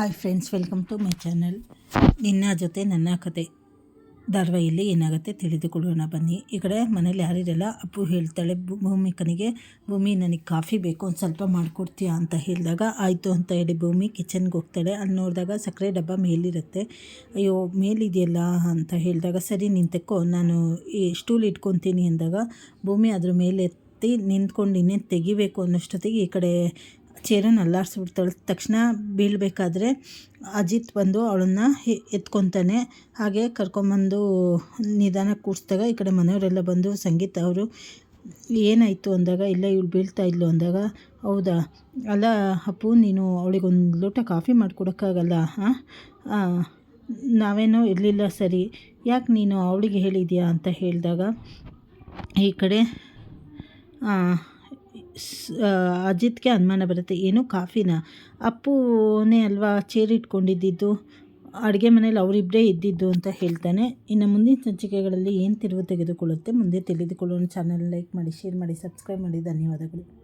Hi friends, welcome to my channel. ನಿನ್ನ ಜೊತೆ ನನ್ನ ಕತೆ. ಧಾರವಾಹಿಯಲ್ಲಿ ಏನಾಗುತ್ತೆ ತಿಳಿದುಕೊಳ್ಳೋಣ ಬನ್ನಿ. ಈ ಕಡೆ ಮನೇಲಿ ಯಾರಿರಲ್ಲ, ಅಪ್ಪು ಹೇಳ್ತಾಳೆ ಭೂಮಿಕನಿಗೆ ಭೂಮಿ ನನಗೆ ಕಾಫಿ ಬೇಕು, ಒಂದು ಸ್ವಲ್ಪ ಮಾಡಿಕೊಡ್ತೀಯಾ? ಅಂತ ಹೇಳಿದಾಗ, ಆಯಿತು ಅಂತ ಹೇಳಿ ಭೂಮಿ ಕಿಚನ್ಗೆ ಹೋಗ್ತಾಳೆ. ಅಲ್ಲಿ ನೋಡಿದಾಗ ಸಕ್ಕರೆ ಡಬ್ಬ ಮೇಲಿರುತ್ತೆ. ಅಯ್ಯೋ, ಮೇಲಿದೆಯಲ್ಲ? ಅಂತ ಹೇಳಿದಾಗ, ಸರಿ ನಿಂತಕ್ಕೋ ನಾನು ಈ ಸ್ಟೂಲ್ ಇಟ್ಕೊತೀನಿ ಅಂದಾಗ ಭೂಮಿ ಅದ್ರ ಮೇಲೆ ಎತ್ತಿ ನಿಂತ್ಕೊಂಡು ಇನ್ನೇನು ತೆಗಿಬೇಕು ಅನ್ನೋಷ್ಟೊತ್ತಿಗೆ ಈ ಕಡೆ ಚೇರನ್ನು ಅಲ್ಲಾಡಿಸ್ಬಿಡ್ತಾಳೆ. ತಕ್ಷಣ ಬೀಳಬೇಕಾದ್ರೆ ಅಜಿತ್ ಬಂದು ಅವಳನ್ನು ಎತ್ಕೊತಾನೆ. ಹಾಗೆ ಕರ್ಕೊಂಬಂದು ನಿಧಾನ ಕೂಡಿಸಿದಾಗ ಈ ಕಡೆ ಮನೆಯವರೆಲ್ಲ ಬಂದು ಸಂಗೀತ ಅವರು, ಏನಾಯಿತು ಅಂದಾಗ, ಇಲ್ಲ ಇವಳು ಬೀಳ್ತಾ ಇದ್ಲು ಅಂದಾಗ, ಹೌದಾ? ಅಲ್ಲ ಅಪ್ಪು, ನೀನು ಅವಳಿಗೊಂದು ಲೋಟ ಕಾಫಿ ಮಾಡಿಕೊಡೋಕ್ಕಾಗಲ್ಲ ಹಾಂ ನಾವೇನೋ ಇರಲಿಲ್ಲ ಸರಿ. ಯಾಕೆ ನೀನು ಅವಳಿಗೆ ಹೇಳಿದ್ಯಾ ಅಂತ ಹೇಳಿದಾಗ, ಈ ಕಡೆ ಅಜಿತ್ಗೆ ಅನುಮಾನ ಬರುತ್ತೆ, ಏನು ಕಾಫಿನ? ಅಪ್ಪುನೇ ಅಲ್ವಾ ಚೇರ್ ಇಟ್ಕೊಂಡಿದ್ದಿದ್ದು, ಅಡುಗೆ ಮನೇಲಿ ಅವರಿಬ್ಬರೇ ಇದ್ದಿದ್ದು ಅಂತ ಹೇಳ್ತಾನೆ. ಇನ್ನು ಮುಂದಿನ ಸಂಚಿಕೆಗಳಲ್ಲಿ ಏನು ತಿರುವು ತೆಗೆದುಕೊಳ್ಳುತ್ತೆ, ಮುಂದೆ ತಿಳಿದುಕೊಳ್ಳೋಣ. ಚಾನಲ್ ಲೈಕ್ ಮಾಡಿ ಶೇರ್ ಮಾಡಿ ಸಬ್ಸ್ಕ್ರೈಬ್ ಮಾಡಿ. ಧನ್ಯವಾದಗಳು.